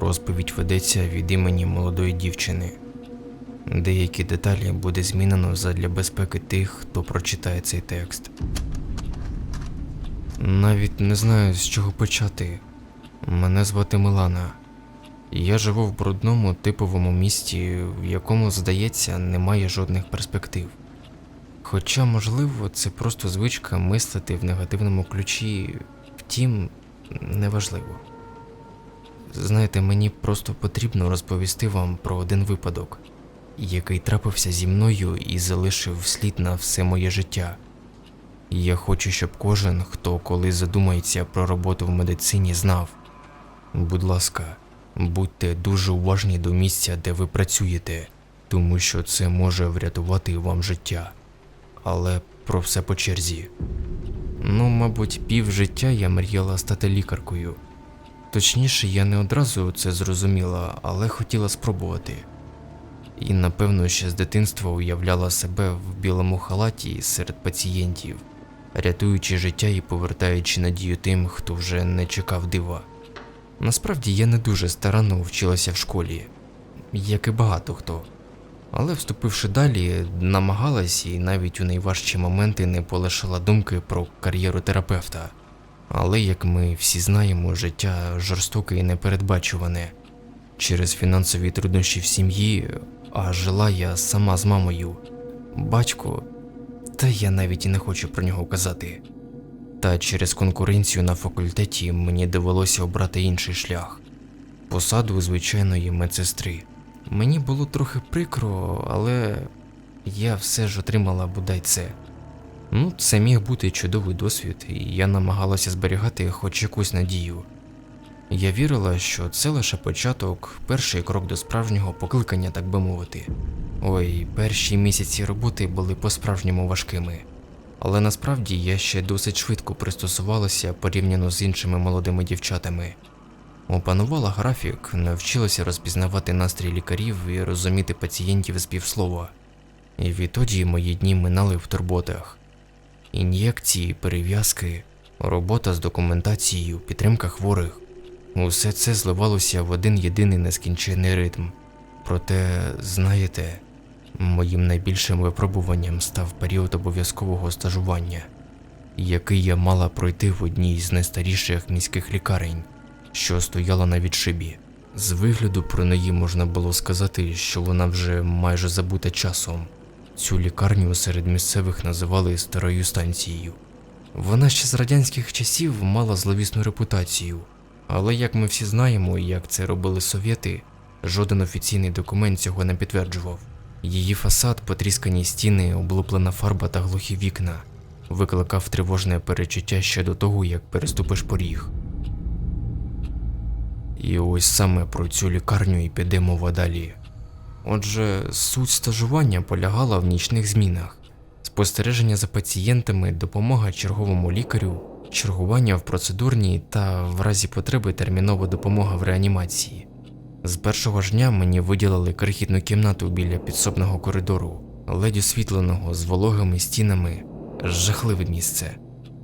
Розповідь ведеться від імені молодої дівчини. Деякі деталі буде змінено задля безпеки тих, хто прочитає цей текст. Навіть не знаю, з чого почати. Мене звати Милана. Я живу в брудному типовому місті, в якому, здається, немає жодних перспектив. Хоча, можливо, це просто звичка мислити в негативному ключі, втім, неважливо. Знаєте, мені просто потрібно розповісти вам про один випадок, який трапився зі мною і залишив слід на все моє життя. Я хочу, щоб кожен, хто коли задумається про роботу в медицині, знав. Будь ласка, будьте дуже уважні до місця, де ви працюєте, тому що це може врятувати вам життя. Але про все по черзі. Ну, мабуть, пів життя я мріяла стати лікаркою. Точніше, я не одразу це зрозуміла, але хотіла спробувати. І напевно ще з дитинства уявляла себе в білому халаті серед пацієнтів, рятуючи життя і повертаючи надію тим, хто вже не чекав дива. Насправді я не дуже старанно вчилася в школі, як і багато хто. Але вступивши далі, намагалась і навіть у найважчі моменти не полишала думки про кар'єру терапевта. Але, як ми всі знаємо, життя жорстоке і непередбачуване. Через фінансові труднощі в сім'ї, а жила я сама з мамою. Батько, та я навіть і не хочу про нього казати. Та через конкуренцію на факультеті мені довелося обрати інший шлях посаду звичайної медсестри. Мені було трохи прикро, але я все ж отримала бодай це. Ну, це міг бути чудовий досвід, і я намагалася зберігати хоч якусь надію. Я вірила, що це лише початок, перший крок до справжнього покликання, так би мовити. Ой, перші місяці роботи були по-справжньому важкими. Але насправді я ще досить швидко пристосувалася порівняно з іншими молодими дівчатами. Опанувала графік, навчилася розпізнавати настрій лікарів і розуміти пацієнтів з півслова. І відтоді мої дні минали в турботах. Ін'єкції, перев'язки, робота з документацією, підтримка хворих. Усе це зливалося в один єдиний нескінчений ритм. Проте, знаєте, моїм найбільшим випробуванням став період обов'язкового стажування, який я мала пройти в одній з найстаріших міських лікарень, що стояла на відшибі. З вигляду про неї можна було сказати, що вона вже майже забута часом. Цю лікарню серед місцевих називали старою станцією. Вона ще з радянських часів мала зловісну репутацію, але як ми всі знаємо, як це робили совєти, жоден офіційний документ цього не підтверджував. Її фасад, потріскані стіни, облуплена фарба та глухі вікна викликав тривожне перечуття ще до того, як переступиш поріг. І ось саме про цю лікарню і піде мова далі. Отже, суть стажування полягала в нічних змінах, спостереження за пацієнтами, допомога черговому лікарю, чергування в процедурній та в разі потреби термінова допомога в реанімації. З першого ж дня мені виділили крихітну кімнату біля підсобного коридору, ледь освітленого з вологими стінами, жахливе місце.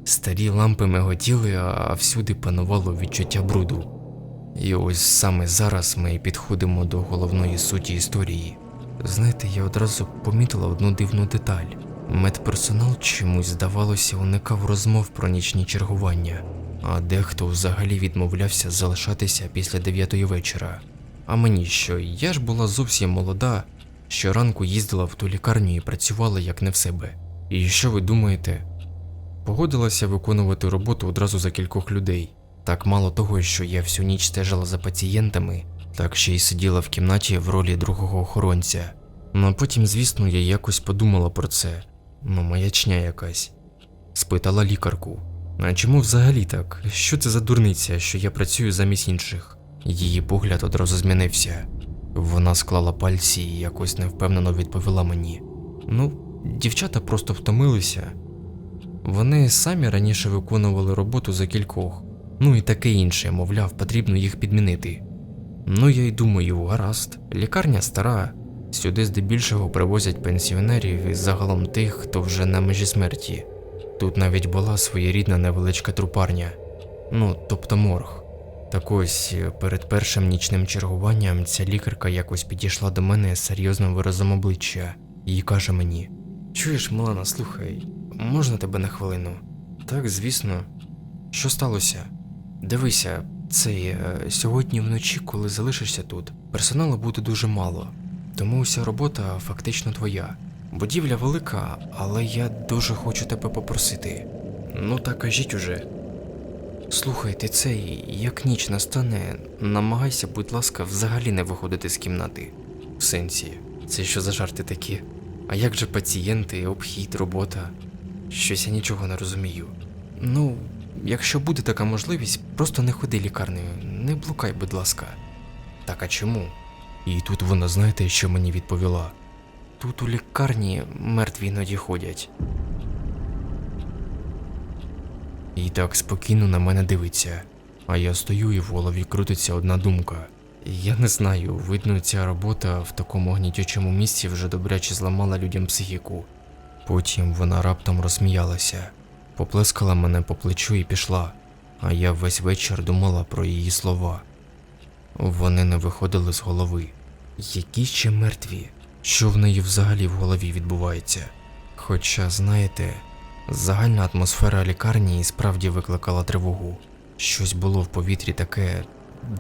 Старі лампи миготіли, а всюди панувало відчуття бруду. І ось саме зараз ми підходимо до головної суті історії. Знаєте, я одразу помітила одну дивну деталь. Медперсонал чомусь, здавалося, уникав розмов про нічні чергування, а дехто взагалі відмовлявся залишатися після дев'ятої вечора. А мені що, я ж була зовсім молода, щоранку їздила в ту лікарню і працювала як не в себе. І що ви думаєте? Погодилася виконувати роботу одразу за кількох людей. Так мало того, що я всю ніч стежила за пацієнтами, так ще й сиділа в кімнаті в ролі другого охоронця. Ну а потім, звісно, я якось подумала про це. Ну, маячня якась. Спитала лікарку. А чому взагалі так? Що це за дурниця, що я працюю замість інших? Її погляд одразу змінився. Вона склала пальці і якось невпевнено відповіла мені. Ну, дівчата просто втомилися. Вони самі раніше виконували роботу за кількох, ну і таке інше, мовляв, потрібно їх підмінити. Ну я й думаю, гаразд, лікарня стара, сюди здебільшого привозять пенсіонерів і загалом тих, хто вже на межі смерті. Тут навіть була своєрідна невеличка трупарня, ну тобто морг. Так ось е, перед першим нічним чергуванням ця лікарка якось підійшла до мене з серйозним виразом обличчя і каже мені: Чуєш, Милана, слухай, можна тебе на хвилину? Так, звісно. Що сталося? Дивися, цей е, сьогодні вночі, коли залишишся тут, персоналу буде дуже мало, тому вся робота фактично твоя. Будівля велика, але я дуже хочу тебе попросити. Ну так кажіть уже. Слухай, ти цей, як ніч настане, намагайся, будь ласка, взагалі не виходити з кімнати. В сенсі, це що за жарти такі? А як же пацієнти, обхід, робота? Щось я нічого не розумію. Ну, якщо буде така можливість, просто не ходи лікарнею, не блукай, будь ласка. Так а чому? І тут вона знаєте, що мені відповіла? Тут у лікарні мертві іноді ходять. І так спокійно на мене дивиться. А я стою і в голові крутиться одна думка. Я не знаю, видно, ця робота в такому гнітючому місці вже добряче зламала людям психіку. Потім вона раптом розсміялася, поплескала мене по плечу і пішла, а я весь вечір думала про її слова. Вони не виходили з голови. Які ще мертві? Що в неї взагалі в голові відбувається? Хоча, знаєте, загальна атмосфера лікарні і справді викликала тривогу. Щось було в повітрі таке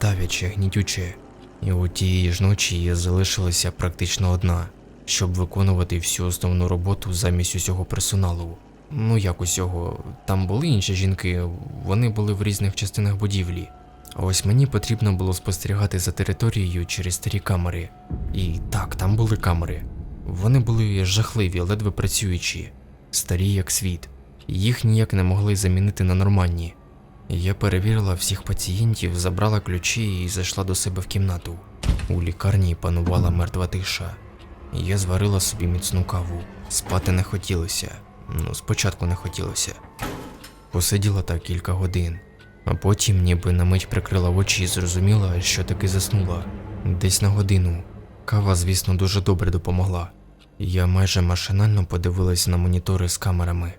давяче, гнітюче. І у тієї ж ночі я залишилася практично одна, щоб виконувати всю основну роботу замість усього персоналу. Ну як усього, там були інші жінки, вони були в різних частинах будівлі. А ось мені потрібно було спостерігати за територією через старі камери. І так, там були камери. Вони були жахливі, ледве працюючі, старі як світ. Їх ніяк не могли замінити на нормальні. Я перевірила всіх пацієнтів, забрала ключі і зайшла до себе в кімнату. У лікарні панувала мертва тиша. Я зварила собі міцну каву. Спати не хотілося. Ну, спочатку не хотілося. Посиділа так кілька годин, а потім ніби на мить прикрила очі і зрозуміла, що таки заснула. Десь на годину. Кава, звісно, дуже добре допомогла. Я майже машинально подивилась на монітори з камерами,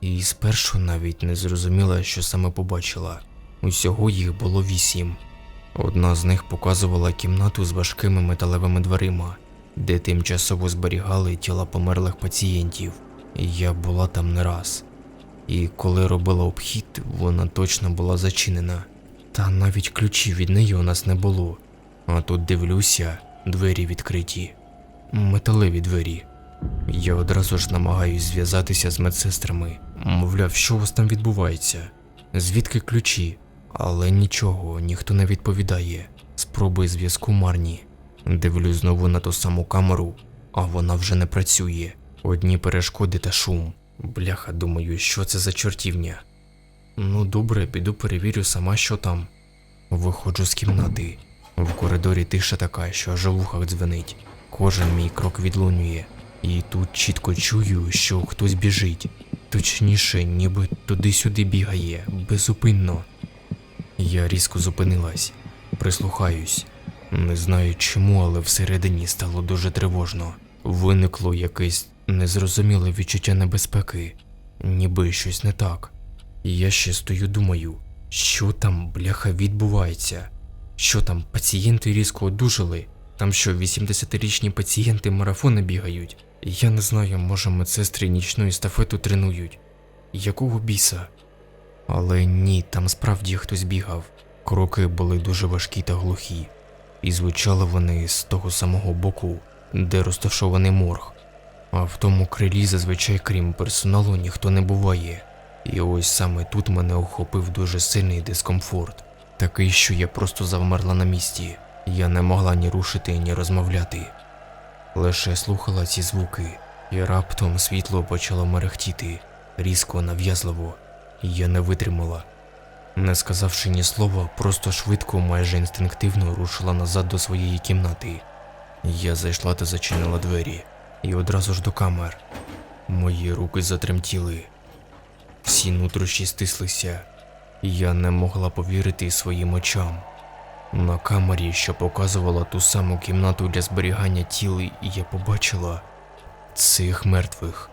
і спершу навіть не зрозуміла, що саме побачила. Усього їх було вісім. Одна з них показувала кімнату з важкими металевими дверима, де тимчасово зберігали тіла померлих пацієнтів. Я була там не раз. І коли робила обхід, вона точно була зачинена. Та навіть ключів від неї у нас не було. А тут дивлюся, двері відкриті. Металеві двері. Я одразу ж намагаюсь зв'язатися з медсестрами. Мовляв, що у вас там відбувається? Звідки ключі? Але нічого, ніхто не відповідає. Спроби зв'язку марні. Дивлюсь знову на ту саму камеру, а вона вже не працює. Одні перешкоди та шум. Бляха, думаю, що це за чортівня. Ну добре, піду перевірю сама, що там. Виходжу з кімнати. В коридорі тиша така, що аж у вухах дзвенить. Кожен мій крок відлунює. І тут чітко чую, що хтось біжить. Точніше, ніби туди-сюди бігає, безупинно. Я різко зупинилась, прислухаюсь. Не знаю чому, але всередині стало дуже тривожно. Виникло якесь незрозуміле відчуття небезпеки, ніби щось не так. Я ще стою, думаю, що там, бляха, відбувається? Що там, пацієнти різко одужали? Там що, 80-річні пацієнти марафони бігають? Я не знаю, може медсестри нічну естафету тренують. Якого біса? Але ні, там справді хтось бігав. Кроки були дуже важкі та глухі, і звучали вони з того самого боку, де розташований морг. А в тому крилі зазвичай, крім персоналу, ніхто не буває. І ось саме тут мене охопив дуже сильний дискомфорт, такий, що я просто завмерла на місці. Я не могла ні рушити, ні розмовляти. Лише слухала ці звуки, і раптом світло почало мерехтіти, різко, нав'язливо. Я не витримала. Не сказавши ні слова, просто швидко, майже інстинктивно рушила назад до своєї кімнати. Я зайшла та зачинила двері, і одразу ж до камер. Мої руки затремтіли, всі нутрощі стислися, і я не могла повірити своїм очам. На камері, що показувала ту саму кімнату для зберігання тіл, я побачила цих мертвих.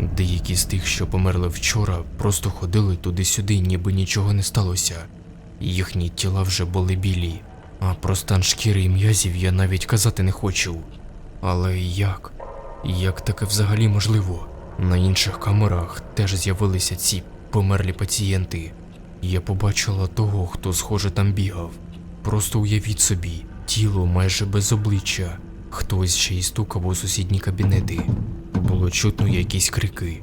Деякі з тих, що померли вчора, просто ходили туди-сюди, ніби нічого не сталося. їхні тіла вже були білі, а про стан шкіри і м'язів я навіть казати не хочу. Але як? Як таке взагалі можливо? На інших камерах теж з'явилися ці померлі пацієнти. Я побачила того, хто схоже там бігав. Просто уявіть собі, тіло майже без обличчя. Хтось ще й стукав у сусідні кабінети. Було чутно якісь крики.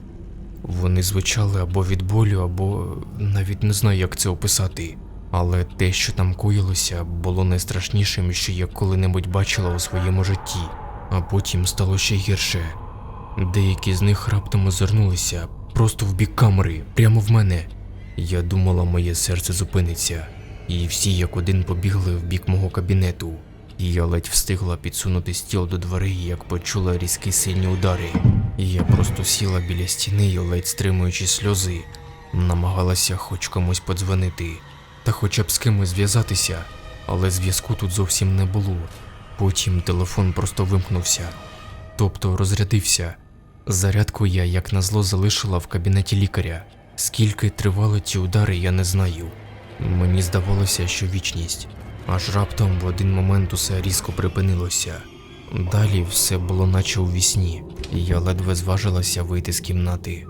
Вони звучали або від болю, або навіть не знаю, як це описати. Але те, що там коїлося, було найстрашнішим, що я коли-небудь бачила у своєму житті, а потім стало ще гірше. Деякі з них раптом озирнулися просто в бік камери, прямо в мене. Я думала, моє серце зупиниться, і всі як один побігли в бік мого кабінету. І я ледь встигла підсунути стіл до дверей, як почула різкі сильні удари. І я просто сіла біля стіни і ледь стримуючи сльози, намагалася хоч комусь подзвонити, та хоча б з кимось зв'язатися, але зв'язку тут зовсім не було. Потім телефон просто вимкнувся, тобто розрядився. Зарядку я, як назло, залишила в кабінеті лікаря. Скільки тривали ті удари, я не знаю. Мені здавалося, що вічність. Аж раптом в один момент усе різко припинилося. Далі все було наче у вісні, і я ледве зважилася вийти з кімнати.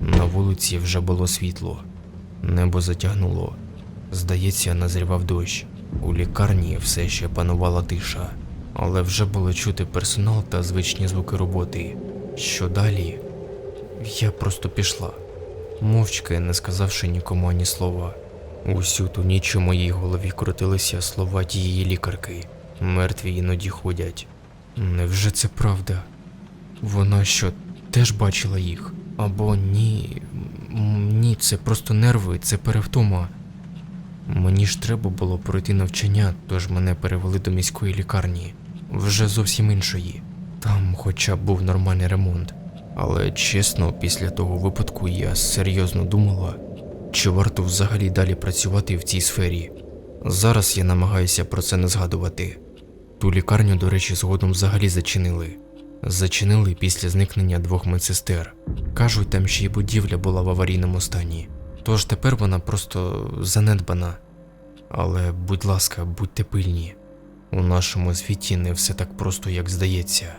На вулиці вже було світло, небо затягнуло. Здається, назрівав дощ. У лікарні все ще панувала тиша, але вже було чути персонал та звичні звуки роботи. Що далі? Я просто пішла, мовчки не сказавши нікому ані слова. Усю ту ніч у моїй голові крутилися слова тієї лікарки. Мертві іноді ходять. Невже це правда? Вона що, теж бачила їх? Або ні. Ні, це просто нерви, це перевтома. Мені ж треба було пройти навчання, тож мене перевели до міської лікарні, вже зовсім іншої. Там хоча б був нормальний ремонт. Але чесно, після того випадку я серйозно думала, чи варто взагалі далі працювати в цій сфері. Зараз я намагаюся про це не згадувати. Ту лікарню, до речі, згодом взагалі зачинили. Зачинили після зникнення двох медсестер. Кажуть, там ще й будівля була в аварійному стані. Тож тепер вона просто занедбана. Але, будь ласка, будьте пильні. У нашому світі не все так просто, як здається.